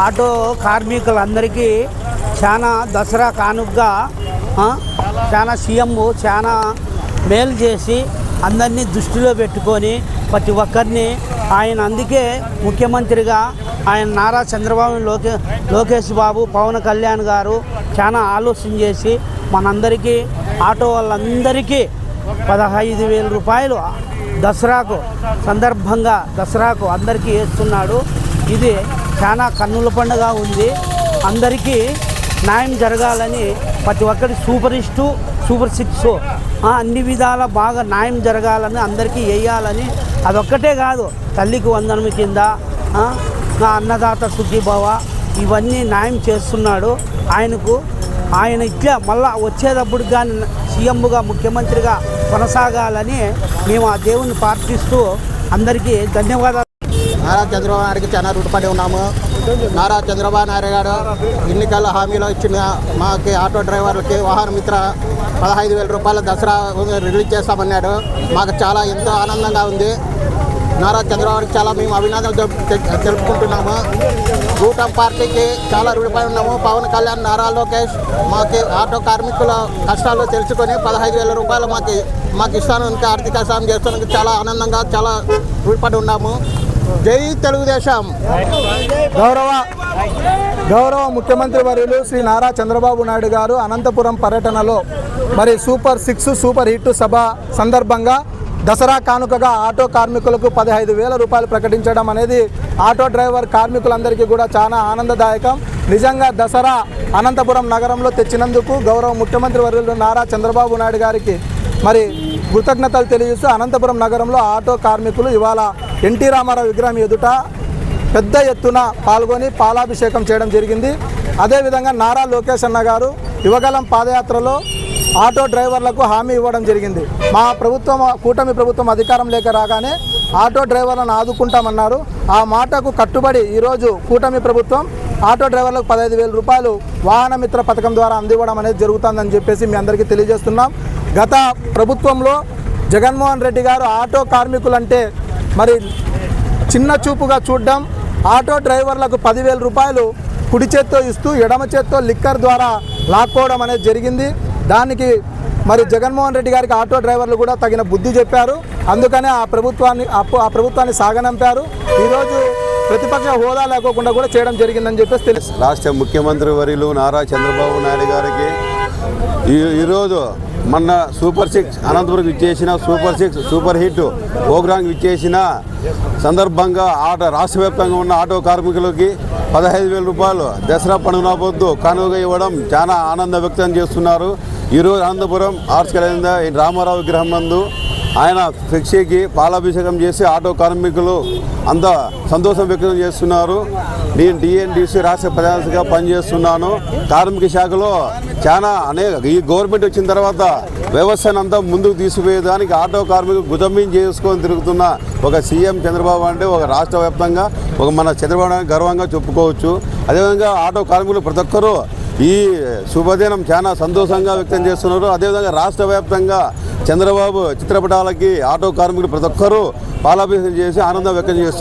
Auto కార్మికులందరికీ చాలా దసరా కానుకగా చాలా సీఎం చాలా మేలు చేసి అందరినీ దృష్టిలో పెట్టుకొని ప్రతి ఒక్కరిని ఆయన అందుకే ముఖ్యమంత్రిగా ఆయన నారా చంద్రబాబు లోకే లోకేష్ బాబు పవన్ కళ్యాణ్ గారు చాలా ఆలోచన చేసి మనందరికీ ఆటో వాళ్ళందరికీ పదహైదు వేల రూపాయలు దసరాకు సందర్భంగా దసరాకు అందరికీ వేస్తున్నాడు ఇది చాలా కన్నుల పండుగ ఉంది. అందరికీ న్యాయం జరగాలని ప్రతి ఒక్కరి సూపర్ ఇస్టు సూపర్ సిక్స్ అన్ని విధాల బాగా న్యాయం జరగాలని అందరికీ వేయాలని అదొక్కటే కాదు. తల్లికి వందనం కింద నా అన్నదాత సుఖీభవ ఇవన్నీ న్యాయం చేస్తున్నాడు. ఆయనకు ఆయన ఇట్లా మళ్ళా వచ్చేటప్పుడు కానీ సీఎంగా ముఖ్యమంత్రిగా కొనసాగాలని మేము ఆ దేవుని ప్రార్థిస్తూ అందరికీ ధన్యవాదాలు. నారా చంద్రబాబు నాయుడికి చాలా రుణపడి ఉన్నాము. నారా చంద్రబాబు నాయుడు గారు ఎన్నికల హామీలో ఇచ్చిన మాకి ఆటో డ్రైవర్లకి వాహన మిత్ర పదహైదు వేల రూపాయల దసరా రిలీజ్ చేస్తామన్నాడు. మాకు చాలా ఎంతో ఆనందంగా ఉంది. నారా చంద్రబాబుకి చాలా మేము అభినందనలు తెలుపుకుంటున్నాము. కూటమి పార్టీకి చాలా రుణపడి ఉన్నాము. పవన్ కళ్యాణ్ నారా లోకేష్ మాకి ఆటో కార్మికుల కష్టాలు తెలుసుకొని పదహైదు వేల రూపాయలు మాకు మాకు ఇస్తాను ఇంకా ఆర్థిక సాయం చేస్తానికి చాలా ఆనందంగా చాలా రుణపడి ఉన్నాము. జై తెలుగుదేశం. గౌరవ గౌరవ ముఖ్యమంత్రి వర్యులు శ్రీ నారా చంద్రబాబు నాయుడు గారు అనంతపురం పర్యటనలో మరి సూపర్ సిక్స్ సూపర్ హిట్ సభ సందర్భంగా దసరా కానుకగా ఆటో కార్మికులకు పదహైదు వేల రూపాయలు ప్రకటించడం అనేది ఆటో డ్రైవర్ కార్మికులందరికీ కూడా చాలా ఆనందదాయకం. నిజంగా దసరా అనంతపురం నగరంలో తెచ్చినందుకు గౌరవ ముఖ్యమంత్రి వర్యులు నారా చంద్రబాబు నాయుడు గారికి మరి కృతజ్ఞతలు తెలియజేస్తూ అనంతపురం నగరంలో ఆటో కార్మికులు ఇవాళ ఎన్టీ రామారావు విగ్రహం ఎదుట పెద్ద ఎత్తున పాల్గొని పాలాభిషేకం చేయడం జరిగింది. అదేవిధంగా నారా లోకేష్ అన్న గారు యువగలం పాదయాత్రలో ఆటో డ్రైవర్లకు హామీ ఇవ్వడం జరిగింది. మా ప్రభుత్వం కూటమి ప్రభుత్వం అధికారం లేక రాగానే ఆటో డ్రైవర్లను ఆదుకుంటామన్నారు. ఆ మాటకు కట్టుబడి ఈరోజు కూటమి ప్రభుత్వం ఆటో డ్రైవర్లకు పదహైదు వేల రూపాయలు వాహనమిత్ర పథకం ద్వారా అందివ్వడం అనేది జరుగుతుందని చెప్పేసి మీ అందరికీ తెలియజేస్తున్నాం. గత ప్రభుత్వంలో జగన్మోహన్ రెడ్డి గారు ఆటో కార్మికులంటే మరి చిన్న చూపుగా చూడడం. ఆటో డ్రైవర్లకు పదివేల రూపాయలు కుడి చేత్తో ఇస్తూ ఎడమ చేత్తో లిక్కర్ ద్వారా లాక్కోవడం అనేది జరిగింది. దానికి మరి జగన్మోహన్ రెడ్డి గారికి ఆటో డ్రైవర్లు కూడా తగిన బుద్ధి చెప్పారు. అందుకనే ఆ ప్రభుత్వాన్ని అప్పు ఆ ప్రభుత్వాన్ని సాగనంపారు. ఈరోజు ప్రతిపక్ష హోదా లేకోకుండా కూడా చేయడం జరిగిందని చెప్పేసి తెలుసు. రాష్ట్ర ముఖ్యమంత్రి వర్యులు నారా చంద్రబాబు నాయుడు గారికి ఈ ఈరోజు మొన్న సూపర్ సిక్స్ అనంతపురం విచ్చేసిన super six super hit program విచ్చేసిన సందర్భంగా ఆటో రాష్ట్ర వ్యాప్తంగా ఉన్న ఆటో కార్మికులకి పదహైదు వేల రూపాయలు దసరా పండుగ పొద్దు కానుగా ఇవ్వడం చాలా ఆనందం వ్యక్తం చేస్తున్నారు. ఈరోజు అనంతపురం ఆర్ట్స్ కళ రామారావు విగ్రహం నందు ఆయన ఫ్లెక్సీకి పాలాభిషేకం చేసి ఆటో కార్మికులు అంత సంతోషం వ్యక్తం చేస్తున్నారు. నేను డిఎన్డిసి రాష్ట్ర ప్రధానిగా పనిచేస్తున్నాను. కార్మిక శాఖలో చాలా అనేక ఈ గవర్నమెంట్ వచ్చిన తర్వాత వ్యవస్థను అంతా ముందుకు తీసుకుపోయేదానికి ఆటో కార్మికులు గుజమీం చేసుకొని తిరుగుతున్న ఒక సీఎం చంద్రబాబు అంటే ఒక రాష్ట్ర వ్యాప్తంగా ఒక మన చంద్రబాబు గర్వంగా చెప్పుకోవచ్చు. అదేవిధంగా ఆటో కార్మికులు ప్రతి ఒక్కరూ ఈ శుభదినం చాలా సంతోషంగా వ్యక్తం చేస్తున్నారు. అదేవిధంగా రాష్ట్ర వ్యాప్తంగా చంద్రబాబు చిత్రపటాలకి ఆటో కార్మికులు ప్రతి ఒక్కరూ పాలాభిషేకం చేసి ఆనందం వ్యక్తం చేస్తున్నారు.